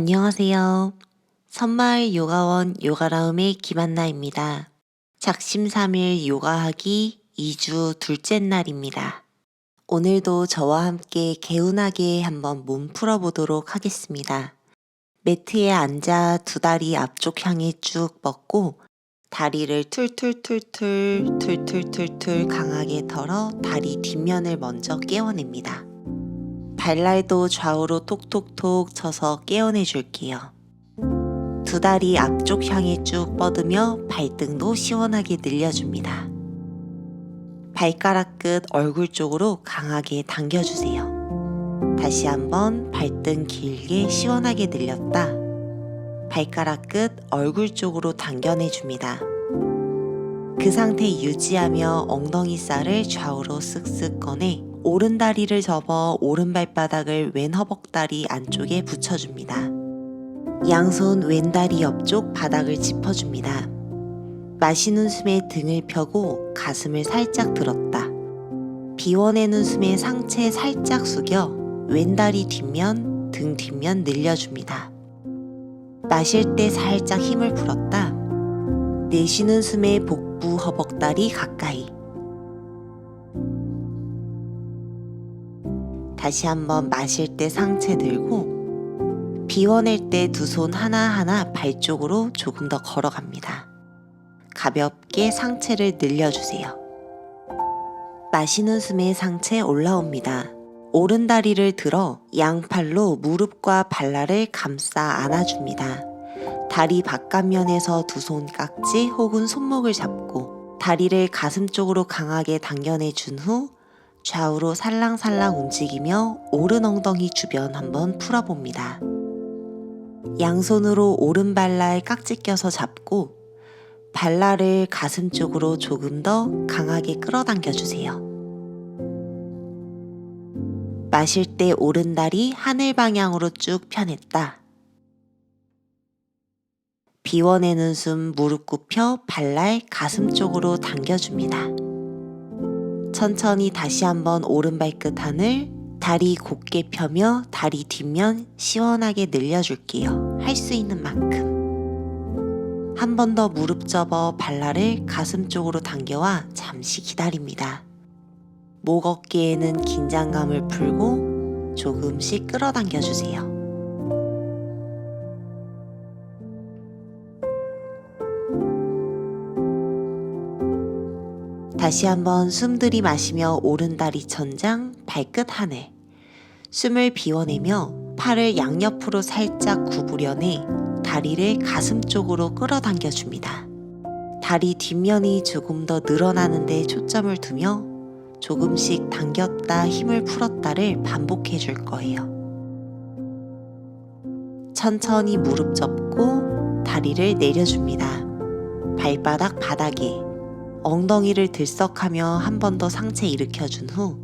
안녕하세요. 선마을 요가원 요가라움의 김한나입니다. 작심삼일 요가하기 2주 둘째 날입니다. 오늘도 저와 함께 개운하게 한번 몸 풀어보도록 하겠습니다. 매트에 앉아 두 다리 앞쪽 향해 쭉 뻗고 다리를 툴툴툴툴 툴툴툴툴 강하게 털어 다리 뒷면을 먼저 깨워냅니다. 발날도 좌우로 톡톡톡 쳐서 깨어내 줄게요. 두 다리 앞쪽 향해 쭉 뻗으며 발등도 시원하게 늘려줍니다. 발가락 끝 얼굴 쪽으로 강하게 당겨주세요. 다시 한번 발등 길게 시원하게 늘렸다. 발가락 끝 얼굴 쪽으로 당겨내줍니다. 그 상태 유지하며 엉덩이 살을 좌우로 쓱쓱 꺼내 오른 다리를 접어 오른 발바닥을 왼 허벅다리 안쪽에 붙여줍니다. 양손 왼다리 옆쪽 바닥을 짚어줍니다. 마시는 숨에 등을 펴고 가슴을 살짝 들었다. 비워내는 숨에 상체 살짝 숙여 왼다리 뒷면, 등 뒷면 늘려줍니다. 마실 때 살짝 힘을 풀었다. 내쉬는 숨에 복부 허벅다리 가까이. 다시 한번 마실 때 상체 들고 비워낼 때 두 손 하나하나 발 쪽으로 조금 더 걸어갑니다. 가볍게 상체를 늘려주세요. 마시는 숨에 상체 올라옵니다. 오른 다리를 들어 양팔로 무릎과 발날을 감싸 안아줍니다. 다리 바깥면에서 두 손 깍지 혹은 손목을 잡고 다리를 가슴 쪽으로 강하게 당겨내 준 후 좌우로 살랑살랑 움직이며 오른 엉덩이 주변 한번 풀어봅니다. 양손으로 오른 발날 깍지 껴서 잡고 발날을 가슴 쪽으로 조금 더 강하게 끌어당겨 주세요. 마실 때 오른 다리 하늘 방향으로 쭉 펴냈다. 비워내는 숨 무릎 굽혀 발날 가슴 쪽으로 당겨줍니다. 천천히 다시 한번 오른발끝 하늘, 다리 곧게 펴며 다리 뒷면 시원하게 늘려줄게요. 할 수 있는 만큼. 한 번 더 무릎 접어 발날을 가슴 쪽으로 당겨와 잠시 기다립니다. 목 어깨에는 긴장감을 풀고 조금씩 끌어당겨 주세요. 다시 한번 숨 들이마시며 오른다리 천장, 발끝 하늘. 숨을 비워내며 팔을 양옆으로 살짝 구부려내 다리를 가슴 쪽으로 끌어당겨 줍니다. 다리 뒷면이 조금 더 늘어나는데 초점을 두며 조금씩 당겼다 힘을 풀었다를 반복해 줄 거예요. 천천히 무릎 접고 다리를 내려줍니다. 발바닥 바닥에 엉덩이를 들썩하며 한 번 더 상체 일으켜준 후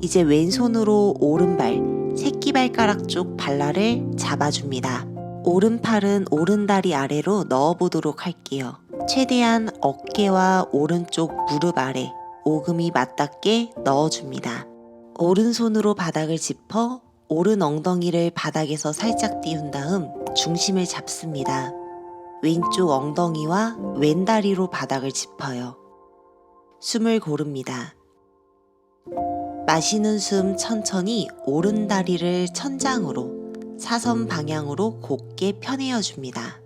이제 왼손으로 오른발 새끼발가락 쪽 발날을 잡아줍니다. 오른팔은 오른다리 아래로 넣어보도록 할게요. 최대한 어깨와 오른쪽 무릎 아래 오금이 맞닿게 넣어줍니다. 오른손으로 바닥을 짚어 오른 엉덩이를 바닥에서 살짝 띄운 다음 중심을 잡습니다. 왼쪽 엉덩이와 왼다리로 바닥을 짚어요. 숨을 고릅니다. 마시는 숨 천천히 오른 다리를 천장으로 사선 방향으로 곧게 펴내어 줍니다.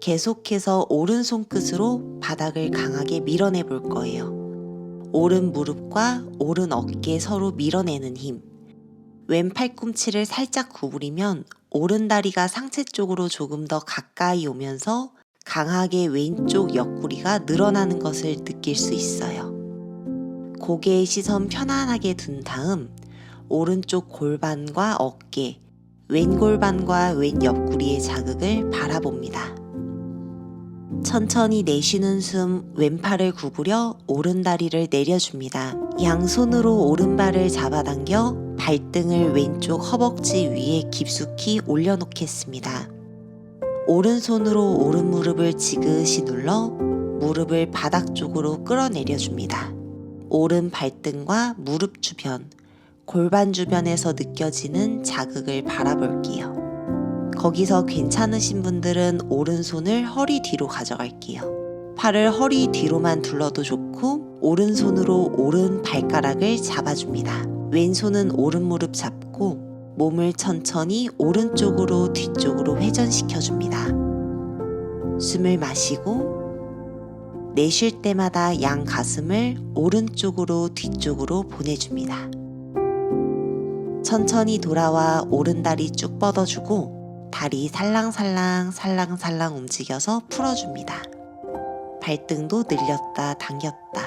계속해서 오른 손끝으로 바닥을 강하게 밀어내 볼 거예요. 오른 무릎과 오른 어깨 서로 밀어내는 힘. 왼 팔꿈치를 살짝 구부리면 오른 다리가 상체 쪽으로 조금 더 가까이 오면서 강하게 왼쪽 옆구리가 늘어나는 것을 느낄 수 있어요. 고개의 시선 편안하게 둔 다음 오른쪽 골반과 어깨, 왼 골반과 왼 옆구리의 자극을 바라봅니다. 천천히 내쉬는 숨 왼팔을 구부려 오른 다리를 내려줍니다. 양손으로 오른발을 잡아당겨 발등을 왼쪽 허벅지 위에 깊숙이 올려놓겠습니다. 오른손으로 오른 무릎을 지그시 눌러 무릎을 바닥 쪽으로 끌어내려줍니다. 오른 발등과 무릎 주변, 골반 주변에서 느껴지는 자극을 바라볼게요. 거기서 괜찮으신 분들은 오른손을 허리 뒤로 가져갈게요. 팔을 허리 뒤로만 둘러도 좋고 오른손으로 오른 발가락을 잡아줍니다. 왼손은 오른 무릎 잡고 몸을 천천히 오른쪽으로 뒤쪽으로 회전시켜 줍니다. 숨을 마시고 내쉴 때마다 양 가슴을 오른쪽으로 뒤쪽으로 보내줍니다. 천천히 돌아와 오른 다리 쭉 뻗어주고 다리 살랑살랑 살랑살랑 움직여서 풀어줍니다. 발등도 늘렸다 당겼다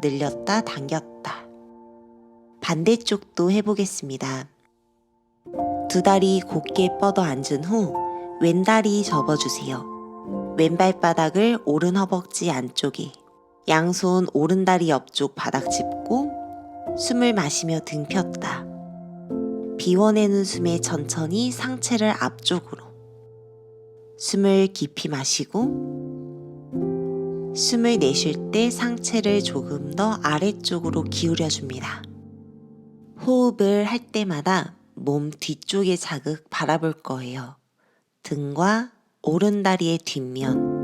늘렸다 당겼다 반대쪽도 해보겠습니다. 두 다리 곧게 뻗어 앉은 후 왼다리 접어주세요. 왼발바닥을 오른 허벅지 안쪽에 양손 오른다리 옆쪽 바닥 짚고 숨을 마시며 등 폈다. 비워내는 숨에 천천히 상체를 앞쪽으로 숨을 깊이 마시고 숨을 내쉴 때 상체를 조금 더 아래쪽으로 기울여 줍니다. 호흡을 할 때마다 몸 뒤쪽의 자극 바라볼 거예요. 등과 오른다리의 뒷면.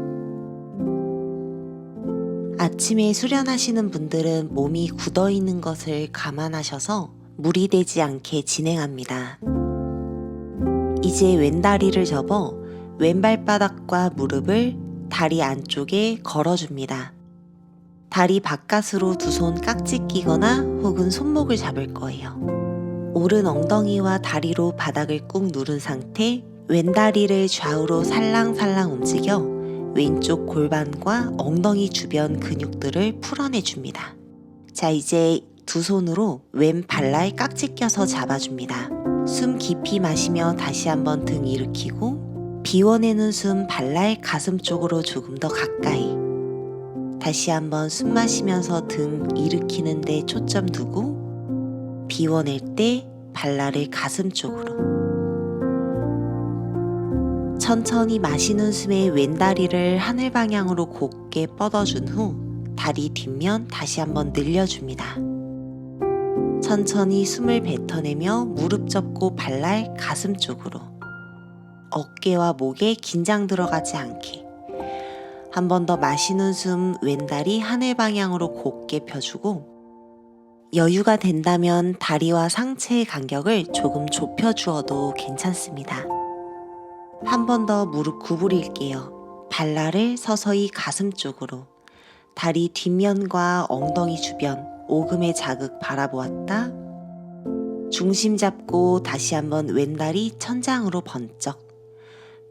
아침에 수련하시는 분들은 몸이 굳어 있는 것을 감안하셔서 무리되지 않게 진행합니다. 이제 왼다리를 접어 왼발바닥과 무릎을 다리 안쪽에 걸어줍니다. 다리 바깥으로 두 손 깍지 끼거나 혹은 손목을 잡을 거예요. 오른 엉덩이와 다리로 바닥을 꾹 누른 상태 왼다리를 좌우로 살랑살랑 움직여 왼쪽 골반과 엉덩이 주변 근육들을 풀어내 줍니다. 자, 이제 두 손으로 왼 발라에 깍지 껴서 잡아줍니다. 숨 깊이 마시며 다시 한번 등 일으키고 비워내는 숨 발라의 가슴 쪽으로 조금 더 가까이 다시 한번 숨 마시면서 등 일으키는 데 초점 두고 비워낼 때 발라를 가슴 쪽으로. 천천히 마시는 숨에 왼다리를 하늘 방향으로 곧게 뻗어준 후 다리 뒷면 다시 한번 늘려줍니다. 천천히 숨을 뱉어내며 무릎 접고 발날 가슴 쪽으로. 어깨와 목에 긴장 들어가지 않게 한 번 더 마시는 숨 왼다리 하늘 방향으로 곧게 펴주고 여유가 된다면 다리와 상체의 간격을 조금 좁혀 주어도 괜찮습니다. 한 번 더 무릎 구부릴게요. 발날을 서서히 가슴 쪽으로 다리 뒷면과 엉덩이 주변 오금의 자극 바라보았다. 중심 잡고 다시 한번 왼다리 천장으로 번쩍.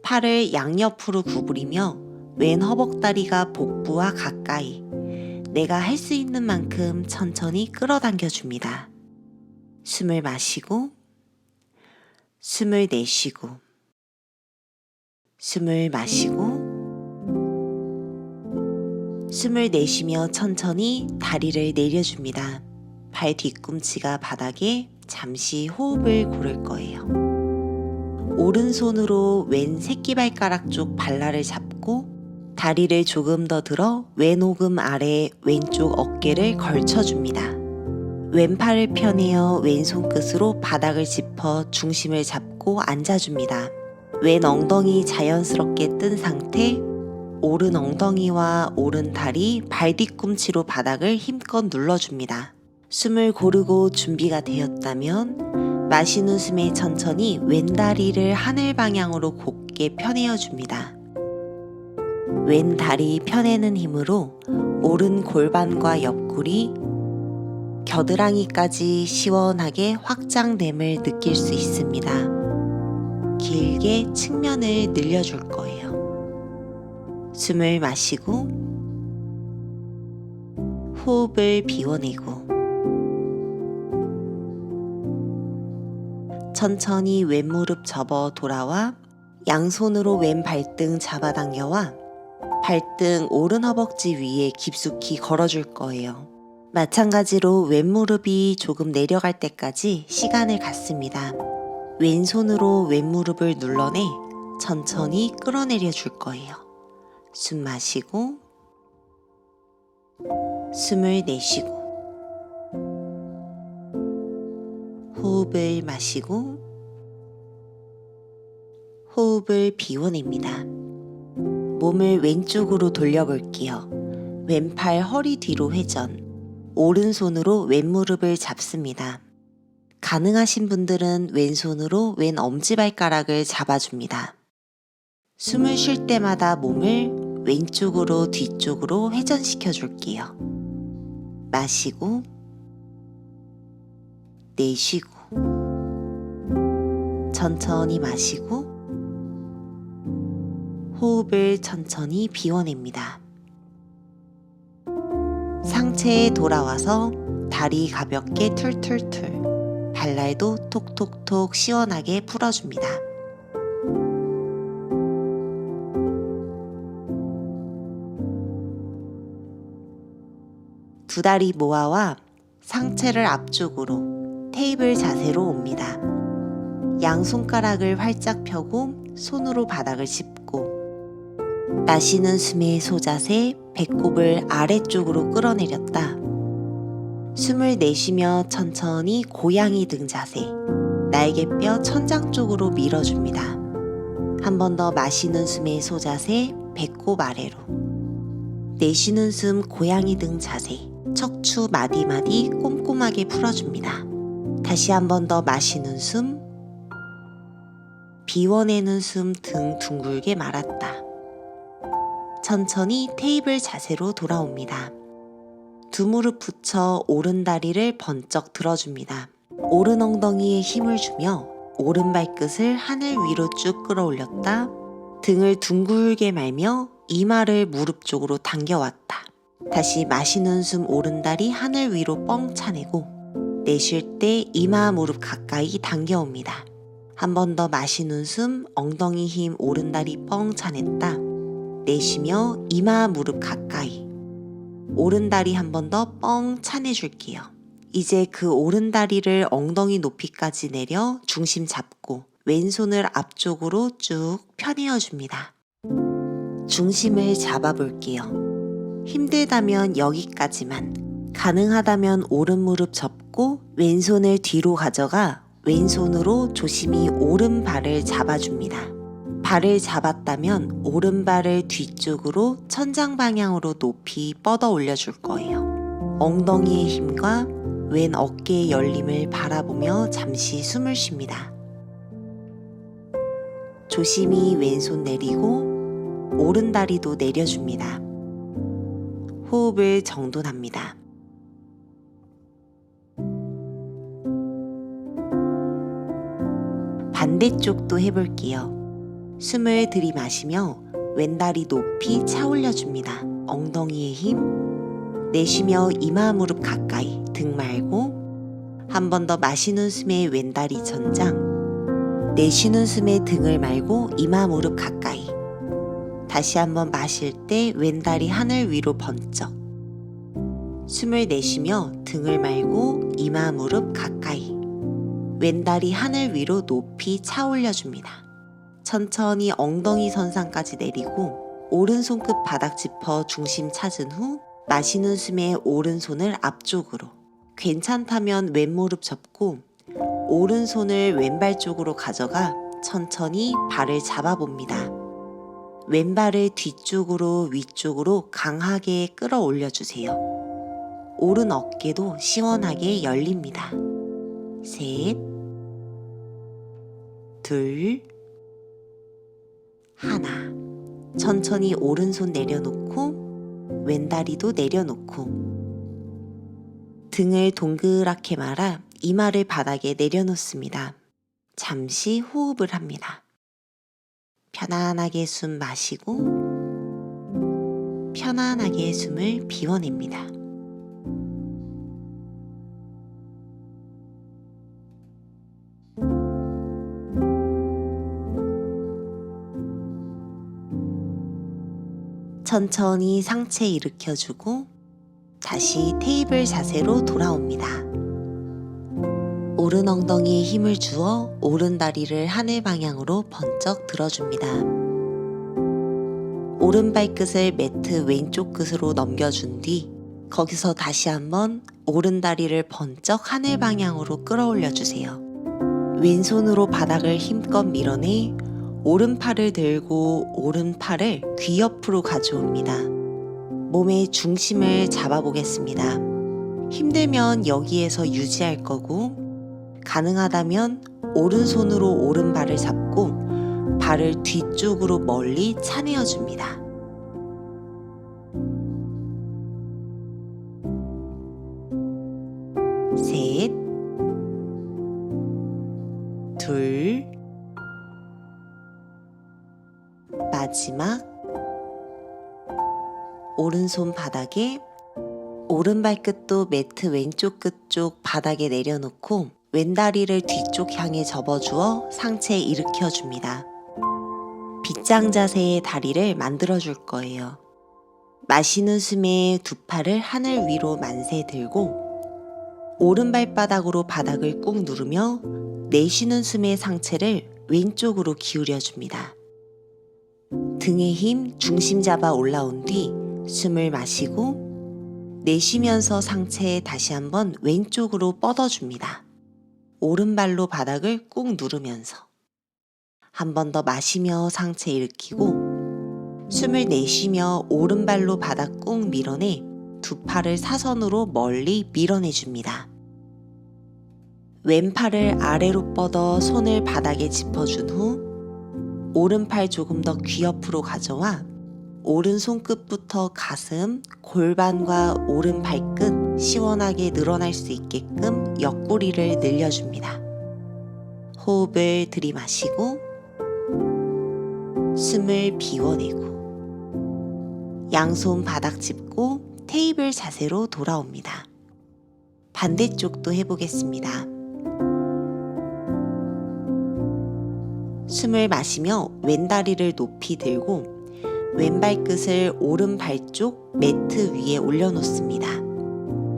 팔을 양옆으로 구부리며 왼 허벅다리가 복부와 가까이. 내가 할 수 있는 만큼 천천히 끌어당겨 줍니다. 숨을 마시고, 숨을 내쉬고, 숨을 마시고, 숨을 내쉬며 천천히 다리를 내려줍니다. 발 뒤꿈치가 바닥에 잠시 호흡을 고를 거예요. 오른손으로 왼 새끼발가락 쪽 발라를 잡고 다리를 조금 더 들어 왼오금 아래 왼쪽 어깨를 걸쳐줍니다. 왼팔을 펴내어 왼손 끝으로 바닥을 짚어 중심을 잡고 앉아줍니다. 왼 엉덩이 자연스럽게 뜬 상태 오른 엉덩이와 오른 다리 발 뒤꿈치로 바닥을 힘껏 눌러줍니다. 숨을 고르고 준비가 되었다면 마시는 숨에 천천히 왼 다리를 하늘 방향으로 곧게 펴내어 줍니다. 왼 다리 펴내는 힘으로 오른 골반과 옆구리, 겨드랑이까지 시원하게 확장됨을 느낄 수 있습니다. 길게 측면을 늘려줄 거예요. 숨을 마시고 호흡을 비워내고 천천히 왼무릎 접어 돌아와 양손으로 왼 발등 잡아당겨와 발등 오른 허벅지 위에 깊숙이 걸어줄 거예요. 마찬가지로 왼무릎이 조금 내려갈 때까지 시간을 갖습니다. 왼손으로 왼무릎을 눌러내 천천히 끌어내려 줄 거예요. 숨 마시고 숨을 내쉬고 호흡을 마시고 호흡을 비워냅니다. 몸을 왼쪽으로 돌려볼게요. 왼팔 허리 뒤로 회전. 오른손으로 왼무릎을 잡습니다. 가능하신 분들은 왼손으로 왼 엄지발가락을 잡아줍니다. 숨을 쉴 때마다 몸을 왼쪽으로 뒤쪽으로 회전시켜 줄게요. 마시고, 내쉬고, 천천히 마시고, 호흡을 천천히 비워냅니다. 상체에 돌아와서 다리 가볍게 툴툴툴, 발날도 톡톡톡 시원하게 풀어줍니다. 두 다리 모아와 상체를 앞쪽으로 테이블 자세로 옵니다. 양 손가락을 활짝 펴고 손으로 바닥을 짚고 마시는 숨의 소자세 배꼽을 아래쪽으로 끌어내렸다. 숨을 내쉬며 천천히 고양이 등 자세 날개뼈 천장 쪽으로 밀어줍니다. 한 번 더 마시는 숨의 소자세 배꼽 아래로 내쉬는 숨 고양이 등 자세 척추 마디마디 꼼꼼하게 풀어줍니다. 다시 한 번 더 마시는 숨 비워내는 숨 등 둥글게 말았다. 천천히 테이블 자세로 돌아옵니다. 두 무릎 붙여 오른 다리를 번쩍 들어줍니다. 오른 엉덩이에 힘을 주며 오른 발끝을 하늘 위로 쭉 끌어올렸다. 등을 둥글게 말며 이마를 무릎 쪽으로 당겨왔다. 다시 마시는 숨 오른 다리 하늘 위로 뻥 차내고 내쉴 때 이마 무릎 가까이 당겨옵니다. 한 번 더 마시는 숨 엉덩이 힘 오른 다리 뻥 차냈다. 내쉬며 이마 무릎 가까이. 오른 다리 한 번 더 뻥 차내줄게요. 이제 그 오른 다리를 엉덩이 높이까지 내려 중심 잡고 왼손을 앞쪽으로 쭉 펴내어 줍니다. 중심을 잡아볼게요. 힘들다면 여기까지만. 가능하다면 오른 무릎 접고 왼손을 뒤로 가져가 왼손으로 조심히 오른 발을 잡아줍니다. 발을 잡았다면 오른발을 뒤쪽으로 천장 방향으로 높이 뻗어 올려줄 거예요. 엉덩이의 힘과 왼 어깨의 열림을 바라보며 잠시 숨을 쉽니다. 조심히 왼손 내리고 오른 다리도 내려줍니다. 호흡을 정돈합니다. 반대쪽도 해볼게요. 숨을 들이마시며 왼다리 높이 차 올려줍니다. 엉덩이에 힘. 내쉬며 이마 무릎 가까이 등 말고 한 번 더 마시는 숨에 왼다리 천장. 내쉬는 숨에 등을 말고 이마 무릎 가까이. 다시 한번 마실 때 왼다리 하늘 위로 번쩍. 숨을 내쉬며 등을 말고 이마 무릎 가까이. 왼다리 하늘 위로 높이 차 올려줍니다. 천천히 엉덩이 선상까지 내리고 오른손끝 바닥 짚어 중심 찾은 후 마시는 숨에 오른손을 앞쪽으로 괜찮다면 왼무릎 접고 오른손을 왼발 쪽으로 가져가 천천히 발을 잡아봅니다. 왼발을 뒤쪽으로 위쪽으로 강하게 끌어올려 주세요. 오른 어깨도 시원하게 열립니다. 셋, 둘, 하나. 천천히 오른손 내려놓고 왼다리도 내려놓고 등을 동그랗게 말아 이마를 바닥에 내려놓습니다. 잠시 호흡을 합니다. 편안하게 숨 마시고 편안하게 숨을 비워냅니다. 천천히 상체 일으켜주고 다시 테이블 자세로 돌아옵니다. 오른 엉덩이에 힘을 주어 오른 다리를 하늘 방향으로 번쩍 들어줍니다. 오른 발끝을 매트 왼쪽 끝으로 넘겨준 뒤 거기서 다시 한번 오른 다리를 번쩍 하늘 방향으로 끌어올려 주세요. 왼손으로 바닥을 힘껏 밀어내 오른팔을 들고 오른팔을 귀 옆으로 가져옵니다. 몸의 중심을 잡아보겠습니다. 힘들면 여기에서 유지할 거고, 가능하다면 오른손으로 오른발을 잡고 발을 뒤쪽으로 멀리 차내어 줍니다. 마지막 오른손 바닥에 오른발끝도 매트 왼쪽 끝 쪽 바닥에 내려놓고 왼다리를 뒤쪽 향해 접어주어 상체 일으켜 줍니다. 빗장 자세의 다리를 만들어 줄 거예요. 마시는 숨에 두 팔을 하늘 위로 만세 들고 오른발바닥으로 바닥을 꾹 누르며 내쉬는 숨의 상체를 왼쪽으로 기울여 줍니다. 등의 힘 중심 잡아 올라온 뒤 숨을 마시고 내쉬면서 상체 다시 한번 왼쪽으로 뻗어줍니다. 오른발로 바닥을 꾹 누르면서 한 번 더 마시며 상체 일으키고 숨을 내쉬며 오른발로 바닥 꾹 밀어내 두 팔을 사선으로 멀리 밀어내 줍니다. 왼팔을 아래로 뻗어 손을 바닥에 짚어준 후 오른팔 조금 더 귀 옆으로 가져와 오른 손끝부터 가슴, 골반과 오른 발끝 시원하게 늘어날 수 있게끔 옆구리를 늘려줍니다. 호흡을 들이마시고 숨을 비워내고 양손 바닥 짚고 테이블 자세로 돌아옵니다. 반대쪽도 해보겠습니다. 숨을 마시며 왼다리를 높이 들고 왼발 끝을 오른 발 쪽 매트 위에 올려놓습니다.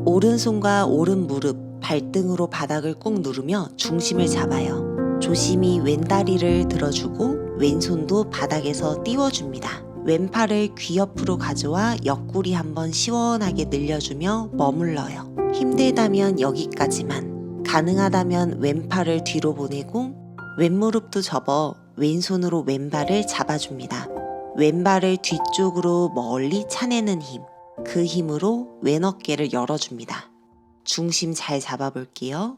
오른손과 오른 무릎, 발등으로 바닥을 꾹 누르며 중심을 잡아요. 조심히 왼다리를 들어주고 왼손도 바닥에서 띄워줍니다. 왼팔을 귀 옆으로 가져와 옆구리 한번 시원하게 늘려주며 머물러요. 힘들다면 여기까지만. 가능하다면 왼팔을 뒤로 보내고 왼무릎도 접어 왼손으로 왼발을 잡아줍니다. 왼발을 뒤쪽으로 멀리 차내는 힘. 그 힘으로 왼 어깨를 열어줍니다. 중심 잘 잡아볼게요.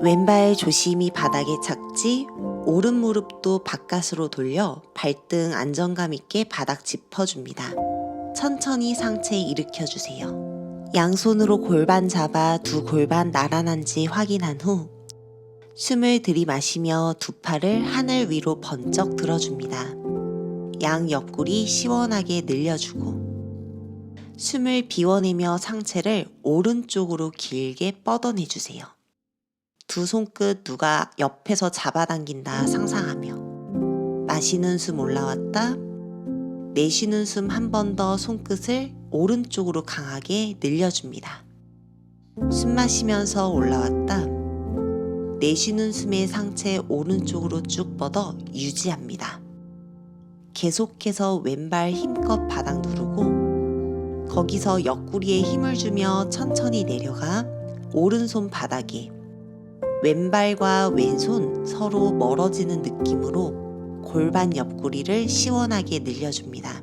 왼발 조심히 바닥에 착지, 오른 무릎도 바깥으로 돌려 발등 안정감 있게 바닥 짚어줍니다. 천천히 상체 일으켜주세요. 양손으로 골반 잡아 두 골반 나란한지 확인한 후 숨을 들이마시며 두 팔을 하늘 위로 번쩍 들어줍니다. 양 옆구리 시원하게 늘려주고 숨을 비워내며 상체를 오른쪽으로 길게 뻗어내주세요. 두 손끝 누가 옆에서 잡아당긴다 상상하며 마시는 숨 올라왔다 내쉬는 숨 한 번 더 손끝을 오른쪽으로 강하게 늘려줍니다. 숨 마시면서 올라왔다 내쉬는 숨의 상체 오른쪽으로 쭉 뻗어 유지합니다. 계속해서 왼발 힘껏 바닥 누르고 거기서 옆구리에 힘을 주며 천천히 내려가 오른손 바닥에 왼발과 왼손 서로 멀어지는 느낌으로 골반 옆구리를 시원하게 늘려줍니다.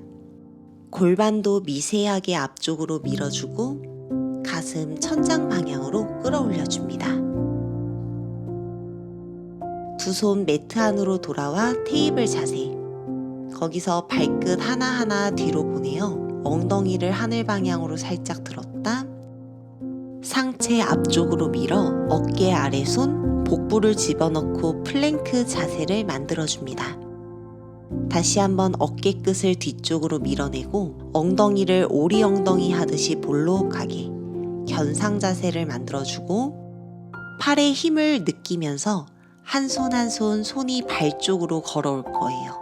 골반도 미세하게 앞쪽으로 밀어주고 가슴 천장 방향으로 끌어올려줍니다. 두 손 매트 안으로 돌아와 테이블 자세. 거기서 발끝 하나하나 뒤로 보내어 엉덩이를 하늘 방향으로 살짝 들었다. 상체 앞쪽으로 밀어 어깨 아래 손, 복부를 집어넣고 플랭크 자세를 만들어줍니다. 다시 한번 어깨 끝을 뒤쪽으로 밀어내고 엉덩이를 오리 엉덩이 하듯이 볼록하게 견상 자세를 만들어주고 팔에 힘을 느끼면서 한 손 한 손 손이 발 쪽으로 걸어올 거예요.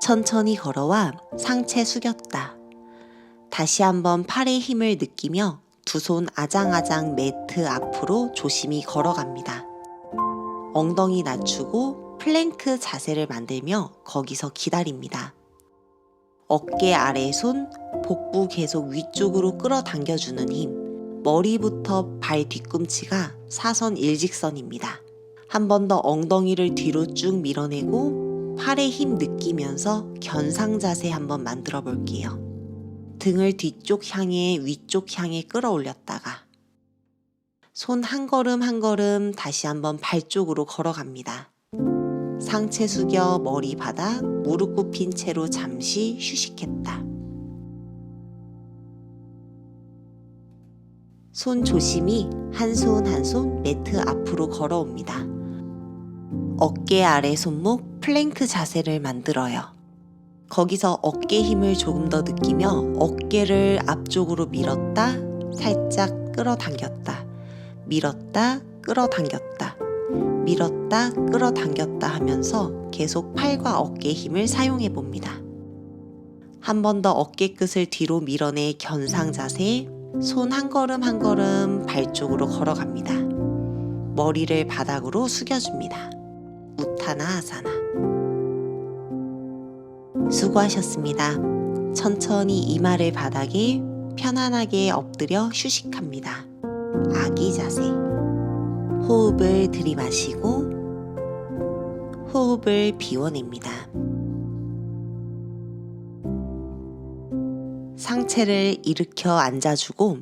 천천히 걸어와 상체 숙였다. 다시 한번 팔의 힘을 느끼며 두 손 아장아장 매트 앞으로 조심히 걸어갑니다. 엉덩이 낮추고 플랭크 자세를 만들며 거기서 기다립니다. 어깨 아래 손, 복부 계속 위쪽으로 끌어당겨주는 힘, 머리부터 발 뒤꿈치가 사선 일직선입니다. 한 번 더 엉덩이를 뒤로 쭉 밀어내고 팔에 힘 느끼면서 견상 자세 한번 만들어 볼게요. 등을 뒤쪽 향해 위쪽 향해 끌어올렸다가 손 한 걸음 한 걸음 다시 한번 발 쪽으로 걸어갑니다. 상체 숙여 머리 바닥 무릎 굽힌 채로 잠시 휴식했다. 손 조심히 한 손 한 손 매트 앞으로 걸어옵니다. 어깨 아래 손목 플랭크 자세를 만들어요. 거기서 어깨 힘을 조금 더 느끼며 어깨를 앞쪽으로 밀었다, 살짝 끌어당겼다, 밀었다, 끌어당겼다, 밀었다, 끌어당겼다 하면서 계속 팔과 어깨 힘을 사용해 봅니다. 한 번 더 어깨 끝을 뒤로 밀어내 견상 자세, 손 한 걸음 한 걸음 발 쪽으로 걸어갑니다. 머리를 바닥으로 숙여줍니다. 우타나 아사나. 수고하셨습니다. 천천히 이마를 바닥에 편안하게 엎드려 휴식합니다. 아기 자세. 호흡을 들이마시고 호흡을 비워냅니다. 상체를 일으켜 앉아주고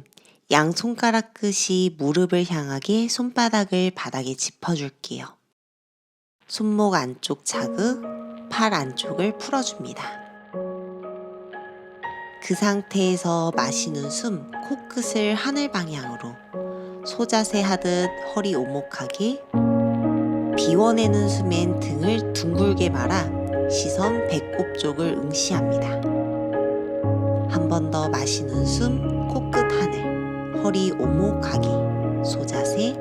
양 손가락 끝이 무릎을 향하게 손바닥을 바닥에 짚어줄게요. 손목 안쪽 자극, 팔 안쪽을 풀어줍니다. 그 상태에서 마시는 숨, 코끝을 하늘 방향으로 소자세 하듯 허리 오목하게 비워내는 숨엔 등을 둥글게 말아 시선 배꼽 쪽을 응시합니다. 한 번 더 마시는 숨, 코끝 하늘, 허리 오목하게 소자세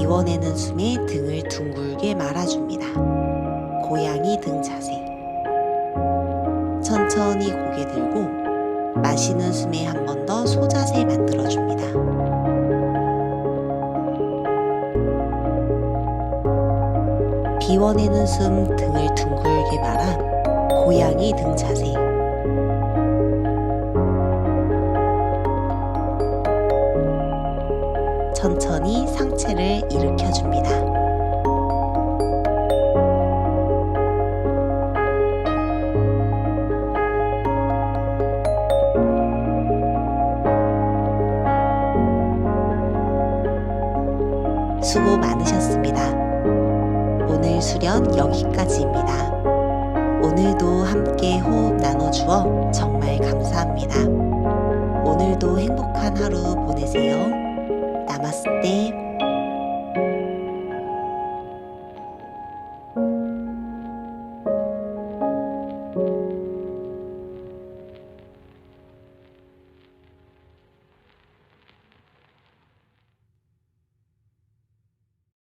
비워내는 숨에 등을 둥글게 말아줍니다. 고양이 등 자세. 천천히 고개 들고 마시는 숨에 한 번 더 소자세 만들어줍니다. 비워내는 숨 등을 둥글게 말아 고양이 등 자세. 천천히 상체를 일으켜줍니다.